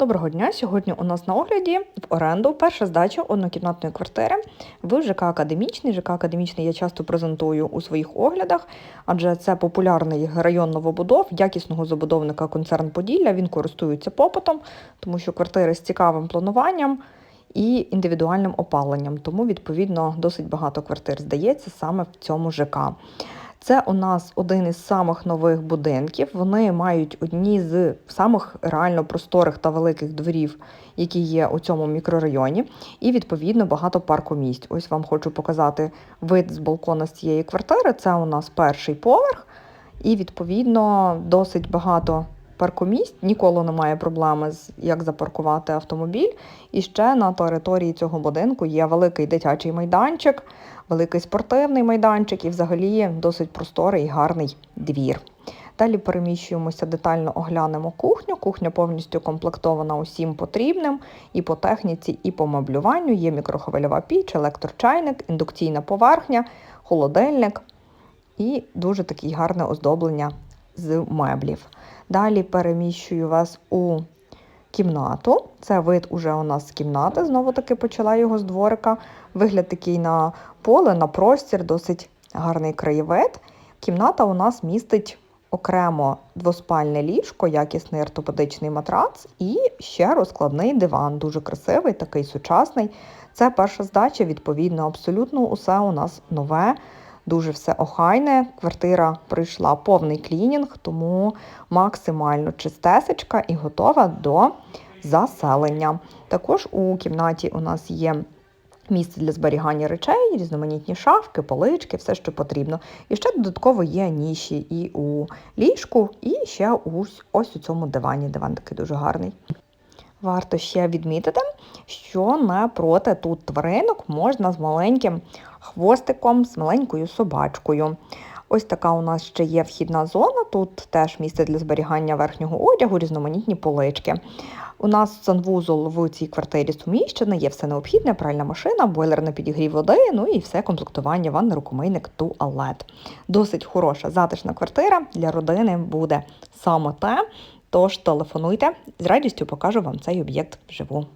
Доброго дня! Сьогодні у нас на огляді в оренду перша здача однокімнатної квартири в ЖК Академічний. ЖК Академічний я часто презентую у своїх оглядах, адже це популярний район новобудов, якісного забудовника концерн Поділля. Він користується попитом, тому що квартири з цікавим плануванням і індивідуальним опаленням. Тому, відповідно, досить багато квартир здається саме в цьому ЖК. Це у нас один із самих нових будинків. Вони мають одні з самих реально просторих та великих дворів, які є у цьому мікрорайоні, і відповідно багато паркомісць. Ось вам хочу показати вид з балкона з цієї квартири. Це у нас перший поверх, і відповідно досить багато. Паркомісць ніколи немає проблеми з як запаркувати автомобіль. І ще на території цього будинку є великий дитячий майданчик, великий спортивний майданчик і взагалі досить просторий і гарний двір. Далі переміщуємося, детально оглянемо кухню. Кухня повністю комплектована усім потрібним і по техніці, і по меблюванню. Є мікрохвильова піч, електрочайник, індукційна поверхня, холодильник і дуже таке гарне оздоблення з меблів. Далі переміщую вас у кімнату. Це вид уже у нас з кімнати. Знову таки почала його з дворика. Вигляд такий на поле, на простір, досить гарний краєвид. Кімната у нас містить окремо двоспальне ліжко, якісний ортопедичний матрац і ще розкладний диван. Дуже красивий, такий сучасний. Це перша здача, відповідно, абсолютно усе у нас нове. Дуже все охайне. Квартира пройшла повний клінінг, тому максимально чистесечка і готова до заселення. Також у кімнаті у нас є місце для зберігання речей, різноманітні шафки, полички, все, що потрібно. І ще додатково є ніші і у ліжку, і ще ось, у цьому дивані. Диван такий дуже гарний. Варто ще відмітити, що напроти тут тваринок можна з маленьким хвостиком, з маленькою собачкою. Ось така у нас ще є вхідна зона. Тут теж місце для зберігання верхнього одягу, різноманітні полички. У нас санвузол в цій квартирі суміщений, є все необхідне, пральна машина, бойлер на підігрів води, ну і все комплектування, ванна, рукомийник, туалет. Досить хороша затишна квартира для родини буде саме те. Тож телефонуйте, з радістю покажу вам цей об'єкт вживу.